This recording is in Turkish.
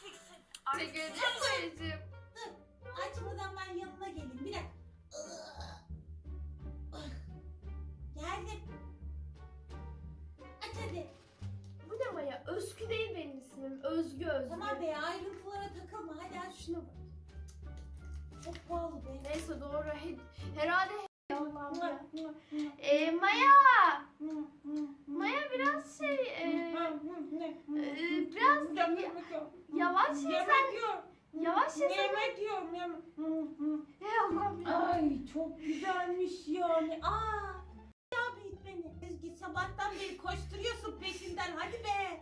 Küçüksün. Teşekkür ederim Mayacığım. Dur. Açmadan ben yanına geleyim. Bir dakika. Geldim. Aç hadi. Bu ne Maya? Özgü değil benim ismim. Özgü Özgü. Tamam be ayrıntılara takılma. Hadi aç şunu bak. Çok pahalı be. Neyse doğru. He- Herhalde Allah'ım ya. Ee, Maya yavaş ye Yemek sen. yiyorum. Yavaş ye sen. Yemek yiyorum. yemek. Hey Allah'ım ya. Ay çok güzelmiş yani. Aa! Ya büyük beni. Ezgi sabahtan beri koşturuyorsun peşinden. Hadi be.